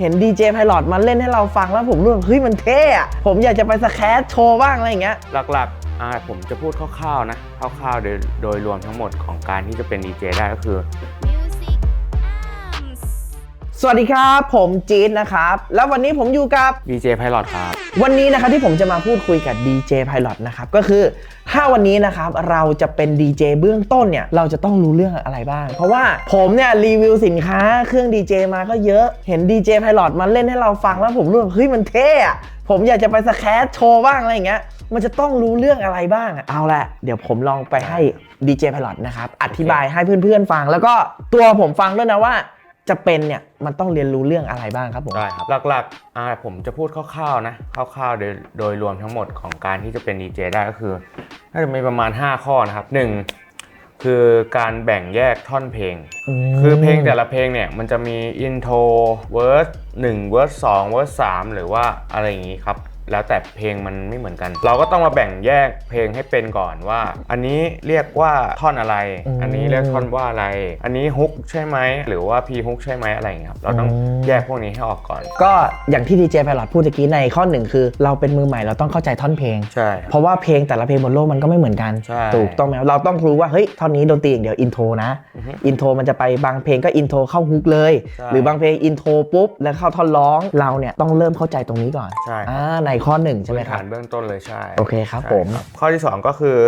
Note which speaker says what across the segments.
Speaker 1: เห็นดีเจไพลอตมาเล่นให้เราฟังแล้วผมรู้สึกเฮ้ยมันเท่อะผมอยากจะไปสแครโชว์บ้างอะไรอย่างเงี้ย
Speaker 2: หลักๆอ่าผมจะพูดคร่าวๆนะ คร่าวๆโดยโดยรวมทั้งหมดของการที่จะเป็นดีเจได้ก็คือ
Speaker 3: Music
Speaker 1: สวัสดีครับ ผมจีนนะครับ แล้ววันนี้ผมอยู่กับ
Speaker 2: ดีเจไพลอตครับ
Speaker 1: วันนี้นะครับที่ผมจะมาพูดคุยกับดีเจไพลอตนะครับ ก็คือถ้าวันนี้นะครับเราจะเป็นดีเจเบื้องต้นเนี่ย เราจะต้องรู้เรื่องอะไรบ้าง เพราะว่าผมเนี่ยรีวิวสินค้าเครื่องดีเจมาก็เยอะเห็นดีเจไพลอตมาเล่นให้เราฟังแล้วผมรู้สึกเฮ้ยมันเท่อะผมอยากจะไปสแครโชว์บ้างอะไรอย่างเงี้ยมันจะต้องรู้เรื่องอะไรบ้างอะเอาละเดี๋ยวผมลองไปให้ดีเจไพลอตนะครับอธิบายให้เพื่อนๆฟัง แล้วก็ตัวผมฟังด้วยนะว่า จะเป็นเนี่ยมันต้องเรียนรู้เรื่องอะไรบ้างครับผม
Speaker 2: ได้ครับหลักๆอ่าผมจะพูดคร่าวๆนะคร่าวๆโดยโดยรวมทั้งหมดของการที่จะเป็นดีเจได้ก็คือน่าจะมีประมาณ 5 ข้อนะครับหนึ่งคือการแบ่งแยกท่อนเพลง
Speaker 1: ม
Speaker 2: คือเพลงแต่ละเพลงเนี่ยมันจะมีอินโทรเวิร์สหนึ่งเวิร์สสองเวิร์สสามหรือว่าอะไรอย่างนี้ครับ แล้วแต่เพลงมันไม่เหมือนกัน เราก็ต้องมาแบ่งแยกเพลงให้เป็นก่อนว่า อันนี้เรียกว่าท่อนอะไร อันนี้เรียกท่อนว่าอะไร อันนี้ฮุกใช่ไหมหรือว่าพีฮุกใช่ไหมอะไรอย่างเงี้ยครับเราต้องแยกพวกนี้ให้ออกก่อน
Speaker 1: ก็อย่างที่ดีเจไพลอตพูดตะกี้ในข้อหนึ่งคือ เราเป็นมือใหม่เราต้องเข้าใจท่อนเพลง
Speaker 2: ใช่
Speaker 1: เพราะว่าเพลงแต่ละเพลงบนโลกมันก็ไม่เหมือนกัน
Speaker 2: ใช่
Speaker 1: ถูกต้องไหมเราต้องรู้ว่าเฮ้ยท่อนนี้ดนตรีอย่างเดียวอินโทรนะ
Speaker 2: อือฮึ
Speaker 1: อินโทรมันจะไปบางเพลงก็อินโทรเข้าฮุกเลย
Speaker 2: ใช่
Speaker 1: หรือบางเพลงอินโทรปุ๊บแล้วเข้าท่อนร้องเราเนี่ยต้องเริ่มเข้าใจตรงนี้ก่อน
Speaker 2: ใช่ครับ
Speaker 1: อ่าในข้อหนึ่งใช่ไหม
Speaker 2: พื้น
Speaker 1: ครั
Speaker 2: ฐา
Speaker 1: บ
Speaker 2: นเบื้องต้นเลยใช่
Speaker 1: โอเคครับ
Speaker 2: ใช่
Speaker 1: ผม
Speaker 2: ข้อที่สองก็คือ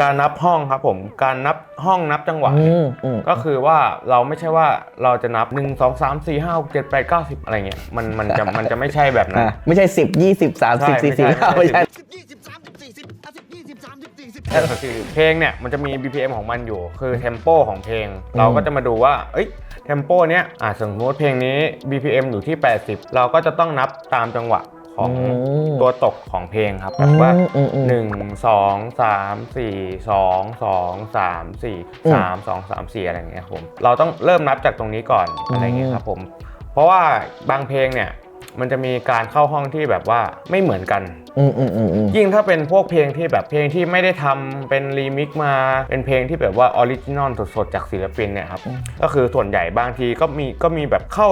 Speaker 2: การนับห้องครับผมการนับห้องนับจังหวะ
Speaker 1: อื
Speaker 2: เนี่ย
Speaker 1: มอืม
Speaker 2: ก็คือว่าเราไม่ใช่ว่าเราจะนับ 1 2 3 4 5 6 7 8 9 10 อะไรเงี้ยมันมันจะมันจะไม่ใช่แบบนั้น
Speaker 1: อะไม่ใช่10 20
Speaker 2: ใช่
Speaker 1: 30
Speaker 2: ไม่ใช่
Speaker 1: 40
Speaker 2: ไม่
Speaker 1: ไม่
Speaker 2: ใช่
Speaker 1: ใช่
Speaker 4: สิบยี่สิบสามสิบสี่สิบห้าสิบยี่สิบสามสิบสี่สิบ
Speaker 2: คือเพลงเนี่ยมันจะมี BPM ของมันอยู่ คือเทมโปของเพลง เราก็จะมาดูว่า เอ้ยเทมโปเนี้ยอะสมมติเพลงนี้ BPM อยู่ที่ 80 เราก็จะต้องนับตามจังหวะ ของ
Speaker 1: อืม
Speaker 2: ตัวตกของเพลงครับแบบว่า
Speaker 1: อืมอืมอืม
Speaker 2: หนึ่งสองสามสี่สองสองสามสี่
Speaker 1: อืม
Speaker 2: สามสองสามสี่อะไรอย่างเงี้ยครับผมเราต้องเริ่มนับจากตรงนี้ก่อนอะไรเงี้ยครับผม เพราะว่าบางเพลงเนี่ย มันจะมีการเข้าห้องที่แบบว่าไม่เหมือนกัน
Speaker 1: อืมอืมอืมอืม
Speaker 2: ยิ่งถ้าเป็นพวกเพลงที่แบบเพลงที่ไม่ได้ทำเป็นรีมิกซ์มาเป็นเพลงที่แบบว่าออริจินอลสดๆ จากศิลปินเนี่ยครับ ก็คือส่วนใหญ่บางทีก็มีก็มีแบบเข้า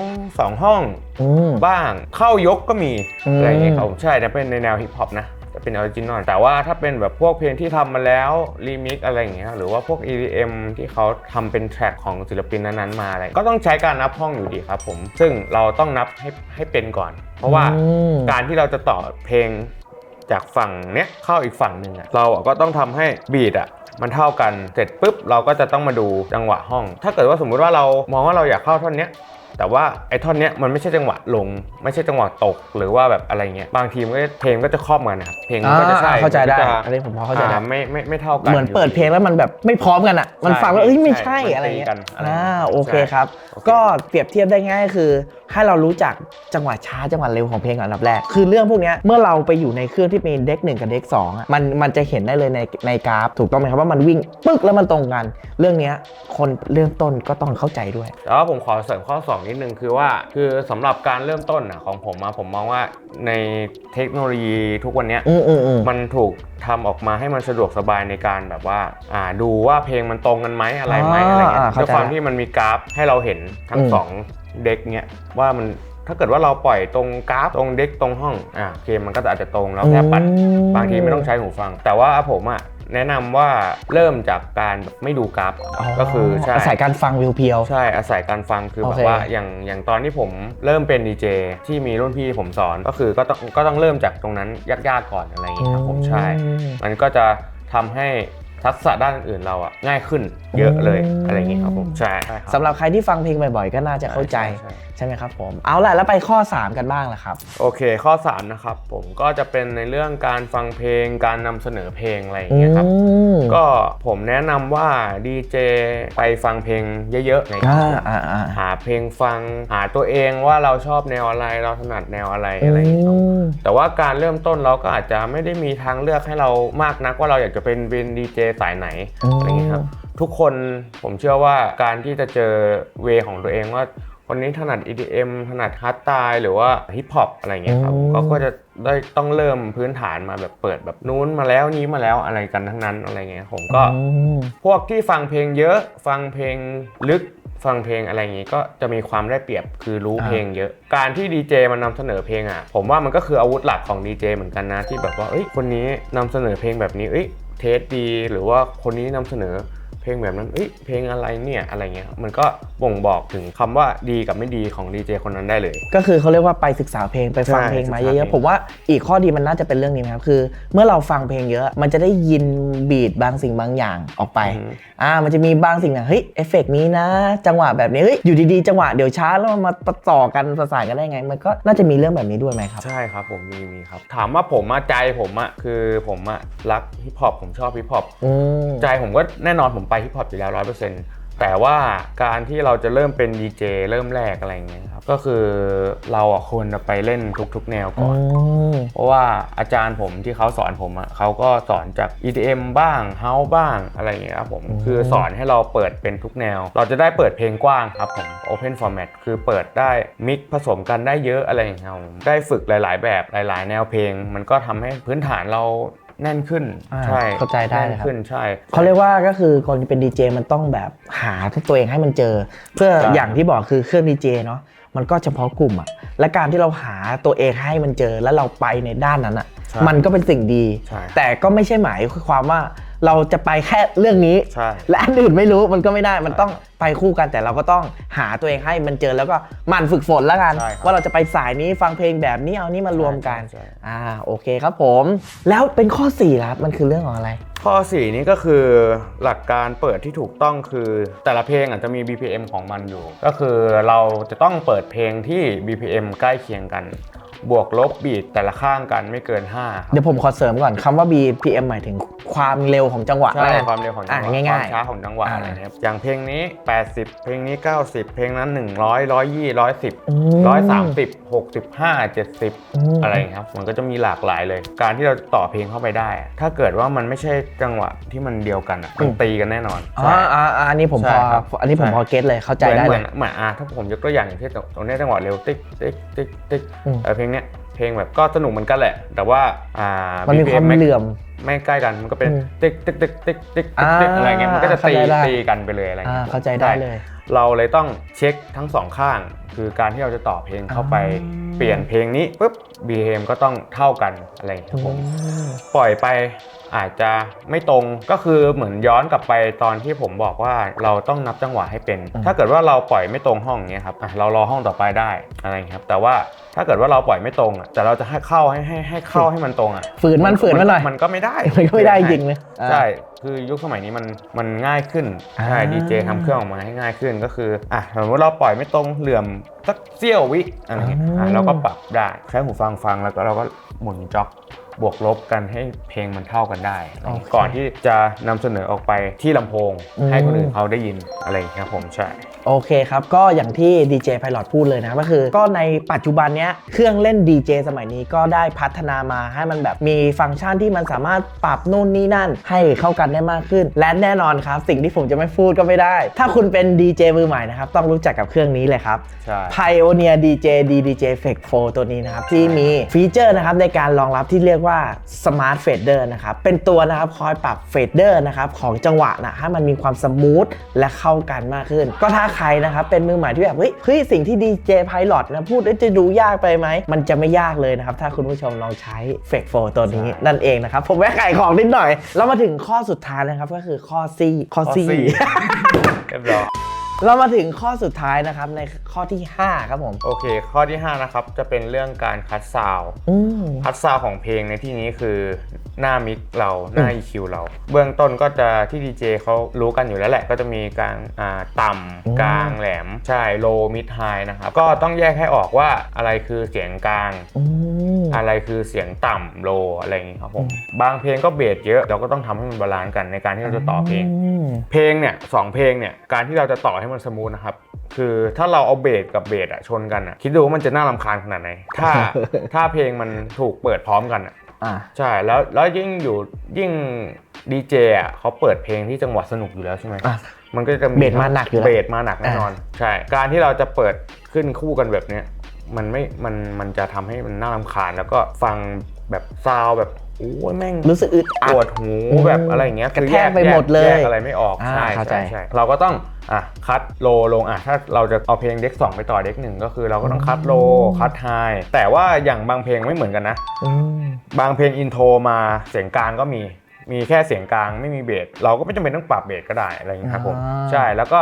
Speaker 2: 2 2ห้อง
Speaker 1: อืม
Speaker 2: บ้างเข้ายกก็มี
Speaker 1: อืม
Speaker 2: อะไรอย่างเงี้ยครับผมใช่แต่เป็นในแนวฮิปฮอปนะ จะเป็นออริจินอลแต่ว่าถ้าเป็นแบบพวกเพลงที่ทำมาแล้วรีมิกซ์อะไรอย่างเงี้ยหรือว่าพวก EDM ที่เขาทำเป็นแทร็กของศิลปินนั้นๆมาอะไรก็ต้องใช้การนับห้องอยู่ดีครับผม ซึ่งเราต้องนับให้ให้เป็นก่อน เพราะว่า
Speaker 1: อืม
Speaker 2: การที่เราจะต่อเพลงจากฝั่งเนี้ยเข้าอีกฝั่งหนึ่งอะเราอะก็ต้องทำให้บีดอะมันเท่ากันเสร็จปุ๊บเราก็จะต้องมาดูจังหวะห้อง ถ้าเกิดว่าสมมุติว่าเรามองว่าเราอยากเข้าท่อนเนี้ย แต่ว่าไอ้ท่อนเนี้ยมันไม่ใช่จังหวะลง ไม่ใช่จังหวะตกหรือว่าแบบอะไรเงี้ยบางทีมันก็จะเพลงก็จะครอบกันนะครับเพลงมันก็จะใช่
Speaker 1: อ่าเข้าใจได้
Speaker 2: มันก็
Speaker 1: อันนี้ผมพอเข้าใจได้
Speaker 2: อ่ไม่ไม่ไม่เท่ากัน
Speaker 1: เหมือนเปิดเพลงแล้วมันแบบไม่พร้อมกันอะ มันฟังแล้วเอ้ยไม่ใช่
Speaker 2: ใช่
Speaker 1: อะไรเงี้ย
Speaker 2: มันตีกันอะไร
Speaker 1: อ่า
Speaker 2: เงี้ย
Speaker 1: โอเค
Speaker 2: ใช่
Speaker 1: ครับ
Speaker 2: โอเค
Speaker 1: ก็เปรียบเทียบได้ง่ายก็คือ ให้เรารู้จักจังหวะช้าจังหวะเร็วของเพลงก่อนอันดับแรกคือเรื่องพวกเนี้ยเมื่อเราไปอยู่ในเครื่องที่มีเด็กหนึ่งกับเด็กสองอะมันมันจะเห็นได้เลยในในกราฟ ถูกต้องไหมครับว่ามันวิ่งปึ๊กแล้วมันตรงกัน เรื่องเนี้ยคนเริ่มต้นก็ต้องเข้าใจด้วย
Speaker 2: แต่ว่าผมขอเสริมข้อ2นิดนึงคือว่า คือสำหรับการเริ่มต้นอะของผมอะผมมองว่าในเทคโนโลยีทุกวันเนี้ย
Speaker 1: อืมอืมอืม
Speaker 2: มันถูกทำออกมาให้มันสะดวกสบายในการแบบว่าอ่าดูว่าเพลงมันตรงกันไหมอะไรไหม
Speaker 1: อ่า
Speaker 2: อะไรเงี้ย
Speaker 1: อ่าเข้า
Speaker 2: ด้วย
Speaker 1: ใจ
Speaker 2: ความที่มันมีกราฟให้เราเห็นทั้ง
Speaker 1: อืม
Speaker 2: สองเด็กเนี้ยว่ามันถ้าเกิดว่าเราปล่อยตรงกราฟตรงเด็กตรงห้องอ่าโอเคมันก็อาจจะตรงแล้วแค่ปัดบางทีไม่ต้องใช้หูฟัง แต่ว่าผมอะ แนะนำว่าเริ่มจากการแบบไม่ดูกราฟก็คือใช่
Speaker 1: อาศัยการฟังวิวเพียว
Speaker 2: ใช่อาศัยการฟังคือ
Speaker 1: โอ
Speaker 2: แบ
Speaker 1: เค
Speaker 2: บว่าอย่างอย่างตอนที่ผมเริ่มเป็นดีเจที่มีรุ่นพี่ผมสอนก็คือก็ต้องก็ต้องเริ่มจากตรงนั้นยากๆก่อนอะไรอย่างเงี้ยครับผมใช่มันก็จะทำให้ทักษะด้านอื่นเราอะง่ายขึ้นเยอะเลย
Speaker 1: อืม
Speaker 2: อะไรอย่างเงี้ยครับผมใช่ใช่ครับ
Speaker 1: สำหรับใครที่ฟังเพลงบ่อยๆ ก็น่าจะเข้าใจ
Speaker 2: ใช่
Speaker 1: ใช่ไหมครับผมเอาล่ะแล้วไปข้อ 3 กันบ้างละครับ
Speaker 2: โอเค ข้อ 3 นะครับ ผมก็จะเป็นในเรื่องการฟังเพลงการนำเสนอเพลงอะไรอย่างเงี้ยครับ ก็ผมแนะนำว่าดีเจไปฟังเพลงเยอะๆใน
Speaker 1: อ่าอ่าอ่า
Speaker 2: หาเพลงฟัง หาตัวเองว่าเราชอบแนวอะไรเราถนัดแนวอะไรอะไรอย่างเงี้ยครับ
Speaker 1: ม
Speaker 2: แต่ว่าการเริ่มต้นเราก็อาจจะไม่ได้มีทางเลือกให้เรามากนักว่าเราอยากจะเป็นเป็นดีเจสายไหน
Speaker 1: อืม
Speaker 2: อะไรอย่างเงี้ยครับ ทุกคนผมเชื่อว่าการที่จะเจอเวของตัวเองว่า คนนี้ถนัด EDM ถนัดฮาร์ดไตล์หรือว่าฮิปฮอปอะไรอย่างเงี้ยครับก็ก็จะได้ต้องเริ่มพื้นฐานมาแบบเปิดแบบนู้นมาแล้วนี้มาแล้วอะไรกันทั้งนั้นอะไรเงี้ยผมก็
Speaker 1: อืม
Speaker 2: พวกที่ฟังเพลงเยอะฟังเพลงลึกฟังเพลงอะไรอย่างงี้ก็จะมีความได้เปรียบคือรู้
Speaker 1: อ่า
Speaker 2: เพลงเยอะ การที่ดีเจมันนำเสนอเพลงอะ ผมว่ามันก็คืออาวุธหลักของดีเจเหมือนกันนะที่แบบว่าเอ้ยคนนี้นำเสนอเพลงแบบนี้เอ้ยเทสดี หรือว่าคนนี้นำเสนอ เพลงแบบนั้นเอ้ยเพลงอะไรเนี่ยอะไรเงี้ยมันก็บ่งบอกถึงคำว่าดีกับไม่ดีของดีเจคนนั้นได้เลย
Speaker 1: ก็คือเขาเรียกว่าไปศึกษาเพลงไปฟัง
Speaker 2: ใช่
Speaker 1: เพลงมา
Speaker 2: ศึกษา
Speaker 1: เยอะ
Speaker 2: เพลง
Speaker 1: ๆผมว่าอีกข้อดีมันน่าจะเป็นเรื่องนี้นะครับคือ เมื่อเราฟังเพลงเยอะมันจะได้ยินบีดบางสิ่งบางอย่างออกไป
Speaker 2: อือฮึ
Speaker 1: อ่ามันจะมีบางสิ่งนะเฮ้ยเอฟเฟกต์นี้นะ จังหวะแบบนี้เฮ้ยอยู่ดีๆจังหวะเดี๋ยวช้าแล้วมันมาต่อกันประสานกันได้ไง มันก็น่าจะมีเรื่องแบบนี้ด้วยไหมครับ
Speaker 2: ใช่ครับผมมีมีครับ ถามว่าผมอะใจผมอะคือผมอะรักฮิปฮอปผมชอบฮิปฮอป
Speaker 1: อืม
Speaker 2: ใจผมก็แน่นอนผมไปฮิปฮอปอยู่แล้วร้อยเปอร์เซ็นต์แต่ว่าการที่เราจะเริ่มเป็นดีเจเริ่มแรกอะไรอย่างเงี้ยครับก็คือเราอะควรจะไปเล่นทุกๆ แนวก่อน เพราะว่าอาจารย์ผมที่เขาสอนผมอะเขาก็สอนจาก EDM บ้าง House บ้างอะไรอย่างเงี้ยครับผม
Speaker 1: อืม
Speaker 2: คือสอนให้เราเปิดเป็นทุกแนว เราจะได้เปิดเพลงกว้างครับผม Open Format คือเปิดได้มิกผสมกันได้เยอะอะไรอย่างเงี้ยครับผมได้ฝึกหลาย ๆ แบบหลาย ๆ แนวเพลง มันก็ทำให้พื้นฐานเรา แน่นขึ้น
Speaker 1: อ่า
Speaker 2: ใช่
Speaker 1: เข้าใจได้
Speaker 2: แน่น
Speaker 1: เลยครับ
Speaker 2: ขึ้นใช่
Speaker 1: เขาเรียกว่าก็คือคนที่เป็นดีเจมันต้องแบบหาตัวเองให้มันเจอ เพื่อ
Speaker 2: ใช่
Speaker 1: อย่างที่บอกคือเครื่องดีเจเนาะมันก็เฉพาะกลุ่มอะและการที่เราหาตัวเองให้มันเจอแล้วเราไปในด้านนั้นอะ
Speaker 2: ใช่
Speaker 1: มันก็เป็นสิ่งดี
Speaker 2: ใช่
Speaker 1: แต่ก็ไม่ใช่หมายความว่า เราจะไปแค่เรื่องนี้
Speaker 2: ใช่
Speaker 1: และอันอื่นไม่รู้มันก็ไม่ได้มันต้องไปคู่กันแต่เราก็ต้องหาตัวเองให้มันเจอแล้วก็หมั่นฝึกฝนแล้วกัน
Speaker 2: ใช่ครับ
Speaker 1: ว่าเราจะไปสายนี้ฟังเพลงแบบนี้เอานี่มารวมกัน
Speaker 2: ใช่ใช่
Speaker 1: อ่าโอเคครับผม แล้วเป็นข้อ4แล้วครับมันคือเรื่องของอะไร
Speaker 2: ข้อ 4 นี้ก็คือหลักการเปิดที่ถูกต้องคือแต่ละเพลงอาจจะมี BPM ของมันอยู่ ก็คือเราจะต้องเปิดเพลงที่ BPM ใกล้เคียงกัน บวกลบบีทแต่ละข้างกันไม่เกิน 5 ครับ
Speaker 1: เดี๋ยวผมขอเสริมก่อนคำว่า BPM หมายถึงความเร็วของจังหวะ
Speaker 2: ใช่
Speaker 1: แล้วกัน
Speaker 2: ความเร็วของจังหวะ
Speaker 1: อะง่ายๆ
Speaker 2: ความช้าของจังหวะ
Speaker 1: อ่า
Speaker 2: อะไรนะครับอย่างเพลงนี้ 80 เพลงนี้ 90 เพลงนั้น 100 120
Speaker 1: อืม
Speaker 2: 110 130 65 70อะไรอย่างเงี้ยครับ มันก็จะมีหลากหลายเลย การที่เราต่อเพลงเข้าไปได้อะถ้าเกิดว่ามันไม่ใช่จังหวะที่มันเดียวกันอะมันตีกันแน่นอน
Speaker 1: อ๋อ
Speaker 2: ใช่
Speaker 1: อ่าอ่าอันนี้ผมพ
Speaker 2: ใช่
Speaker 1: อ
Speaker 2: ครับ
Speaker 1: อันนี้ผม
Speaker 2: ใช่
Speaker 1: พอเก็ตเลยเข้าใจได้
Speaker 2: เห
Speaker 1: เล
Speaker 2: มือยนเหมือนอะถ้าผมยกตัวอย่างอย่างเช่นตรงนี้จังหวะเร็วติ๊กติ๊กติ๊กติ๊ก
Speaker 1: อืม
Speaker 2: เออเพลงเนี้ยเพลงแบบก็สนุกเหมือนกันแหละ แต่ว่าอ่า
Speaker 1: มันมีความ
Speaker 2: BPM ไเห
Speaker 1: ลื่อม
Speaker 2: ไม่ใกล้กันมันก็เป็น
Speaker 1: อืม
Speaker 2: ติ๊กติ๊กติ๊กติ๊กติ๊ก
Speaker 1: อ่า
Speaker 2: ติ๊กอะไรเงี้ยมันก็จะตี
Speaker 1: เข้าใจได้
Speaker 2: ตีกันไปเลยอะไร
Speaker 1: อ่า
Speaker 2: เงี้ย
Speaker 1: เข้าใจได้เลย
Speaker 2: เราเลยต้องเช็คทั้งสองข้าง คือการที่เราจะต่อเพลงเข้าไป
Speaker 1: อ่า
Speaker 2: เปลี่ยนเพลงนี้ปุ๊บ BPM ก็ต้องเท่ากันอะไรอย่างเงี้ยครับผม
Speaker 1: อืม
Speaker 2: ปล่อยไป อาจจะไม่ตรงก็คือเหมือนย้อนกลับไปตอนที่ผมบอกว่าเราต้องนับจังหวะให้เป็น
Speaker 1: อืม
Speaker 2: ถ้าเกิดว่าเราปล่อยไม่ตรงห้องเงี้ยครับอะเรารอห้องต่อไปได้อะไรอย่างเงี้ยครับแต่ว่าถ้าเกิดว่าเราปล่อยไม่ตรงอะแต่เราจะให้เข้าให้ให้ให้เข้าให้มันตรงอะ
Speaker 1: ฝืนมันฝืนมันหน่อย
Speaker 2: มันก็ไม่ได้
Speaker 1: มันก็ไม่ได้จริงเลยอ่า
Speaker 2: ใช่คือยุคสมัยนี้มันมันง่ายขึ้น
Speaker 1: อ่า
Speaker 2: ใช่ดีเจทำเครื่องออกมาให้ง่ายขึ้นก็คืออะสมมติเราปล่อยไม่ตรงเหลื่อมสักเสี้ยววิอะไรเงี้ยอะเราก็ปรับได้แค่หูฟังฟังแล้วก็เราก็หมุนจ็อก บวกลบกันให้เพลงมันเท่ากันได้
Speaker 1: โอเค
Speaker 2: ก่อนที่จะนำเสนอออกไปที่ลำโพง
Speaker 1: อืม
Speaker 2: ให้คนอื่นเขาได้ยินอะไรอย่างเงี้ยครับผมใช่
Speaker 1: โอเคครับ ก็อย่างที่ DJ Pilot พูดเลยนะก็คือ ก็ในปัจจุบันเนี้ยเครื่องเล่น DJ สมัยนี้ก็ได้พัฒนามาให้มันแบบมีฟังก์ชันที่มันสามารถปรับนู่นนี่นั่น ให้เข้ากันได้มากขึ้น และแน่นอนครับ สิ่งที่ผมจะไม่พูดก็ไม่ได้ ถ้าคุณเป็น DJ มือใหม่นะครับ ต้องรู้จักกับเครื่องนี้เลยครับ
Speaker 2: ใช่
Speaker 1: Pioneer DJ DDJ Fake 4ตัวนี้นะครับ ที่มีฟีเจอร์นะครับในการรองรับที่เรียกว่า Smart Fader นะครับ เป็นตัวนะครับคอยปรับ Fader นะครับของจังหวะนะให้มันมีความสมูทและเข้ากันมากขึ้น ก็ถ้าใครนะครับเป็นมือใหม่ที่แบบเฮ้ยเฮ้ยสิ่งที่ DJ Pilot นะพูดแล้วจะดูยากไปไหม มันจะไม่ยากเลยนะครับ ถ้าคุณผู้ชมลองใช้ Fake 4ตัวนี้
Speaker 2: ใช่
Speaker 1: นั่นเองนะครับ ผมแวะขายของนิดหน่อย แล้วมาถึงข้อสุดท้ายนะครับก็คือข้อ C ข้อ C
Speaker 2: เรียบร้อย
Speaker 1: เรามาถึงข้อสุดท้ายนะครับในข้อที่ 5 ครับผม
Speaker 2: โอเค ข้อที่ 5 นะครับ จะเป็นเรื่องการคัดซาวด์
Speaker 1: อืม
Speaker 2: คัดซาวด์ของเพลงในที่นี้คือหน้ามิกเราหน้า EQ เรา เบื้องต้นก็จะที่ดีเจเขารู้กันอยู่แล้วแหละ ก็จะมีกลางอ่าต่
Speaker 1: อืมำ
Speaker 2: กลางแหลมใช่โลมิดไฮนะครับ ก็ต้องแยกให้ออกว่าอะไรคือเสียงกลาง
Speaker 1: อืม
Speaker 2: อะไรคือเสียงต่ำโลอะไรอย่างงี้ครับผมบางเพลงก็เบสเยอะเราก็ต้องทำให้มันบาลานซ์กันในการที่เราจะต่อเพลง
Speaker 1: ม
Speaker 2: เพลงเนี่ยสองเพลงเนี่ยการที่เราจะต่อให้มันสมูทนะครับ คือถ้าเราเอาเบสกับเบสอะชนกันอะคิดดูว่ามันจะน่ารำคาญขนาดไหน ถ้าถ้าเพลงมันถูกเปิดพร้อมกันอะ
Speaker 1: อะ
Speaker 2: ใช่แล้วแล้วยิ่งอยู่ยิ่งดีเจอะเขาเปิดเพลงที่จังหวะสนุกอยู่แล้วใช่ไหม
Speaker 1: อะ
Speaker 2: มันก็จะมี
Speaker 1: เบสมาหนักอยู่แล้ว
Speaker 2: เบสมาหนักแน่นอน ใช่ การที่เราจะเปิดขึ้นคู่กันแบบเนี้ยมันไม่มันมันจะทำให้มันน่ารำคาญแล้วก็ฟังแบบซาวด์แบบ โอ้ยแม่ง
Speaker 1: รู้สึกอึดอั
Speaker 2: ป
Speaker 1: ด
Speaker 2: วดหูแบบอะไรอย่างเงี้ย
Speaker 1: กระ
Speaker 2: คือ
Speaker 1: แทกไปหมดเลย
Speaker 2: แยกอะไรไม่ออก
Speaker 1: อ่า
Speaker 2: ใช่
Speaker 1: เข้าใจ
Speaker 2: ใช่ใช่เราก็ต้องอะคัดโลลงอะถ้าเราจะเอาเพลงเด็ก 2 ไปต่อเด็กหนึ่งก็คือเราก็ต้องคัดโลคัดไฮแต่ว่าอย่างบางเพลงไม่เหมือนกันนะ
Speaker 1: อืม
Speaker 2: บางเพลงอินโทรมาเสียงกลางก็มีมีแค่เสียงกลางไม่มีเบสเราก็ไม่จำเป็นต้องปรับเบสก็ได้อะไรอย่างเงี้ยครับผม
Speaker 1: อ่า
Speaker 2: ใช่แล้วก็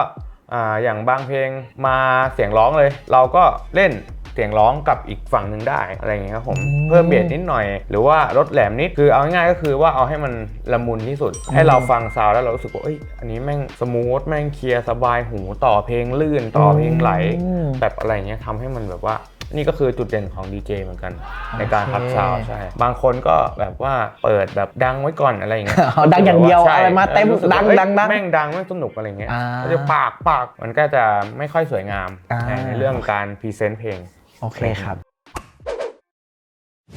Speaker 2: อ่าอย่างบางเพลงมาเสียงร้องเลย เราก็เล่นเสียงร้องกับอีกฝั่งหนึ่งได้อะไรอย่างเงี้ยครับผมเพิ่มเบสนิดหน่อย หรือว่าลดแหลมนิดคือเอาง่ายๆก็คือว่าเอาให้มันละมุนที่สุด ให้เราฟังซาวด์แล้วเรารู้สึกว่าเอ้ยอันนี้แม่งสมูทแม่งเคลียร์สบายหูต่อเพลงลื่นต่อเพลงไหล
Speaker 1: อืม
Speaker 2: แบบอะไรเงี้ยทำให้มันแบบว่านี่ก็คือจุดเด่นของดีเจเหมือนกันในการคัดซาวด์ใช่ บางคนก็แบบว่าเปิดแบบดังไว้ก่อนอะไรอย่างเงี้ย
Speaker 1: เอาดังอย่างเดียว
Speaker 2: ใช่
Speaker 1: อะไรมาเต็ม
Speaker 2: รู้สึกว่า
Speaker 1: ดัง
Speaker 2: เอ้ย
Speaker 1: ดังดัง
Speaker 2: แม่งดังแม่งสนุกอะไรเงี้ย
Speaker 1: อ่า
Speaker 2: ก็จะปากปากมันก็จะไม่ค่อยสวยงาม
Speaker 1: อ่า
Speaker 2: ในเรื่องการพรีเซนต์เพลง
Speaker 1: โอเคครับ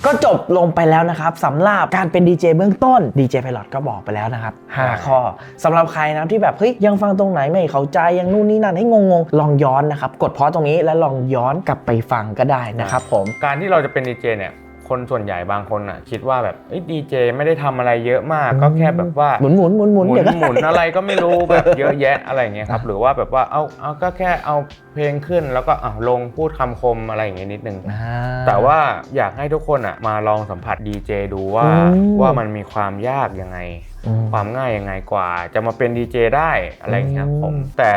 Speaker 1: ก็จบลงไปแล้วนะครับสำหรับการเป็นดีเจเบื้องต้นดีเจไพลอตก็บอกไปแล้วนะครับ
Speaker 2: ใช่
Speaker 1: 5ข้อสำหรับใครนะครับที่แบบเฮ้ยยังฟังตรงไหนไม่เข้าใจยังนู่นนี่นั่นให้งงๆ ลองย้อนนะครับ กดพอตรงนี้แล้วลองย้อนกลับไปฟังก็ได้นะครับผม
Speaker 2: การที่เราจะเป็นดีเจเนี่ย คนส่วนใหญ่บางคนอะ คิดว่าแบบดีเจไม่ได้ทำอะไรเยอะมากก็แค่แบบว่า
Speaker 1: หมุนหมุนหมุนหมุน
Speaker 2: หมุน
Speaker 1: เดี๋ยวก็
Speaker 2: หมุนอะไรก็ไม่รู้แบบเยอะแยะอะไรอย่างเงี้ยครับหรือว่าแบบว่าเอาเอาก็แค่เอาเพลงขึ้นแล้วก็อะลงพูดคำคมอะไรอย่างเงี้ยนิดนึง
Speaker 1: อ่า
Speaker 2: แต่ว่าอยากให้ทุกคนอะมาลองสัมผัสดีเจดูว่า
Speaker 1: อืม
Speaker 2: ว่ามันมีความยากยังไง
Speaker 1: อืม
Speaker 2: ความง่ายยังไงกว่า จะมาเป็นดีเจได้อะไรอย่างเงี้ย
Speaker 1: อืม
Speaker 2: ผมแต่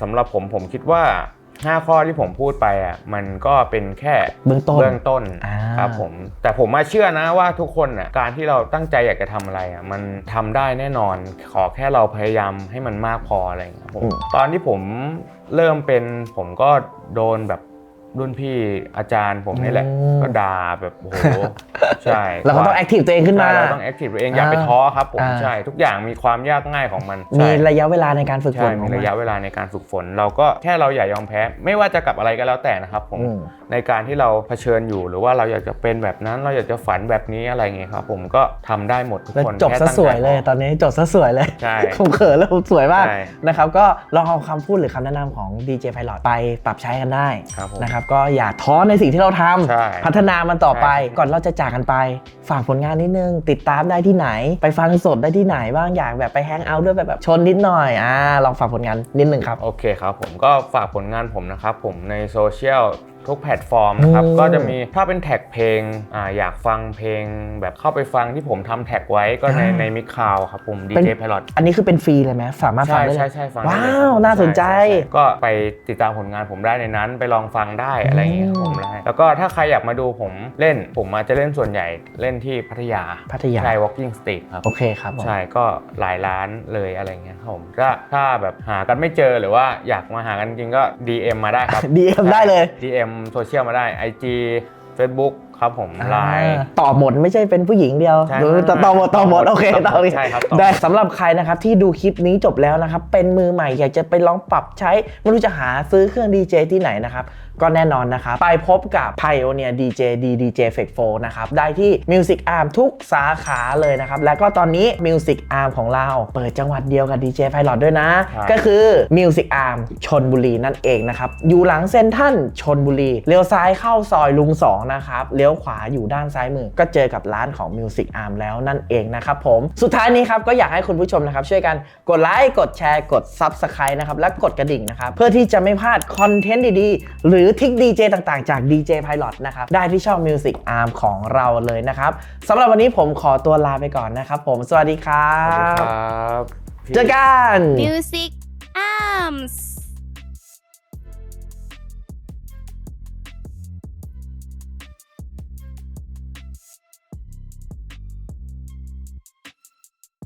Speaker 2: สำหรับผมผมคิดว่า 5 ข้อที่ผมพูดไปอะมันก็เป็นแค่
Speaker 1: เบื้องต้น
Speaker 2: เบื้องต้น
Speaker 1: อ่า
Speaker 2: ครับผมแต่ผมมาเชื่อนะว่าทุกคนอะการที่เราตั้งใจอยากจะทำอะไรอะมันทำได้แน่นอนขอแค่เราพยายามให้มันมากพออะไรอย่างเงี้ยผม
Speaker 1: อืม
Speaker 2: ตอนที่ผมเริ่มเป็นผมก็โดนแบบ รุ่นพี่อาจารย์ผมนี่แหละก็ด่าแบบโอ้โหใช่
Speaker 1: เราก็ต้องแอคทีฟตัวเองขึ้นมา
Speaker 2: ใช่เราต้องแอคทีฟตัวเองอย่าไปท้อครับผม
Speaker 1: อ่า
Speaker 2: ใช่ทุกอย่างมีความยากง่ายของมัน
Speaker 1: มี
Speaker 2: ใช่
Speaker 1: ระยะเวลาในการฝึกฝ
Speaker 2: ใช่
Speaker 1: นข
Speaker 2: มี
Speaker 1: องมัน
Speaker 2: ระยะเวลาในการฝึกฝน เราก็แค่เราอย่ายอมแพ้ ไม่ว่าจะกับอะไรก็แล้วแต่นะครับผม
Speaker 1: อืม
Speaker 2: ในการที่เราเผชิญอยู่ หรือว่าเราอยากจะเป็นแบบนั้นเราอยากจะฝันแบบนี้อะไรเงี้ยครับผมก็ทำได้หมดทุก
Speaker 1: แล้ว
Speaker 2: คน
Speaker 1: จบ
Speaker 2: แค่
Speaker 1: ซะ
Speaker 2: ตั้ง
Speaker 1: สวยเลย
Speaker 2: ใจ
Speaker 1: ตอนนี้จบซะสวยเลย
Speaker 2: ใช่
Speaker 1: ผมเขินแล้วผมสวยมาก
Speaker 2: ใช่
Speaker 1: นะครับก็ลองเอาคำพูดหรือคำแนะนำของ DJ Pilot ไปปรับใช้กันได้
Speaker 2: ครับผม
Speaker 1: นะครับก็อย่าท้อในสิ่งที่เราท
Speaker 2: ใช่ำ
Speaker 1: พัฒนามันต่อไป
Speaker 2: ใช่
Speaker 1: ก่อนเราจะจากกันไป ฝากผลงานนิดนึง ติดตามได้ที่ไหน ไปฟังสดได้ที่ไหนบ้างอยากแบบไปแฮงเอาท์ด้วยแบบแบบชนนิดหน่อยอ่าลองฝากผลงานนิดนึงครับ
Speaker 2: โอเคครับผมก็ฝากผลงานผมนะครับผมในโซเชียลทุกแพลตฟอร์มนะครับ
Speaker 1: อืม
Speaker 2: ก็จะมีถ้าเป็นแท็กเพลงอ่าอยากฟังเพลง แบบเข้าไปฟังที่ผมทำแท็กไว้ก็ในในมิคคาวครับผม
Speaker 1: เป็น
Speaker 2: DJ Pilot
Speaker 1: อันนี้คือเป็นฟรีเลยไหมสามารถฟัง
Speaker 2: ใช่
Speaker 1: ได้เลย
Speaker 2: ใช่ใช่ฟังได้
Speaker 1: ว้า
Speaker 2: เลยว
Speaker 1: น่าสนใจ
Speaker 2: ช่ช่ช่ก็ไปติดตามผลงานผมได้ในนั้น ไปลองฟังได้อะไรอย่างเงี้ยครับผมได้แล้วก็ถ้าใครอยากมาดูผมเล่น ผมอาจจะเล่นส่วนใหญ่เล่นที่พัทยา
Speaker 1: พัทยา
Speaker 2: ใช่ Walking Street ครับ
Speaker 1: โอเคครับผม
Speaker 2: ใช่ก็หลายร้านเลยอะไรเงี้ยครับผมก็ถ้าแบบหากันไม่เจอหรือว่าอยากมาหากันจริงๆก็ DM มาได้ครับ
Speaker 1: DM ได้เลย
Speaker 2: DM โซเชียลมาได้ IG Facebook ครับผมไลน์
Speaker 1: อ่าตอบหมดไม่ใช่เป็นผู้หญิงเดียว
Speaker 2: ใช่
Speaker 1: หรือตอบหมดตอบหมดโอเค
Speaker 2: ตอบหมด
Speaker 1: ตอบหมด
Speaker 2: ใช่ครับตอบหมด
Speaker 1: ได้สำหรับใครนะครับที่ดูคลิปนี้จบแล้วนะครับเป็นมือใหม่อยากจะไปลองปรับใช้ไม่รู้จะหาซื้อเครื่องดีเจที่ไหนนะครับก็แน่นอนนะครับไปพบกับ Pioneer DJ D DJ f e c 4นะครับได้ที่ Music Arm ทุกสาขาเลยนะครับแล้วก็ตอนนี้ Music Arm ของเราเปิดจังหวัดเดียวกับ DJ Pilot ด้วยนะ
Speaker 2: ครับ
Speaker 1: ก็คือ Music Arm ชนบุรีนั่นเองนะครับอยู่หลังเซ็นทรัลชนบุรีเลี้ยวซ้ายเข้าซอยลุง2นะครับเลี้ยวขวาอยู่ด้านซ้ายมือ ก็เจอกับร้านของ Music Arm แล้วนั่นเองนะครับผมสุดท้ายนี้ครับก็อยากให้คุณผู้ชมนะครับช่วยกันกดไลค์กดแชร์กด Subscribe นะครับและกดกระดิ่งนะครับเพื่อที่จะไม่พลาดคอนเทนต์ดีๆ หรือทริคดีเจต่างๆ จาก DJ Pilot นะครับได้ที่ช่อง Music Arm ของเราเลยนะครับสำหรับวันนี้ผมขอตัวลาไปก่อนนะครับผมสวัสดีครั
Speaker 2: สวัสดี
Speaker 1: บ
Speaker 2: ครับ
Speaker 1: เจอกัน
Speaker 3: Music Arms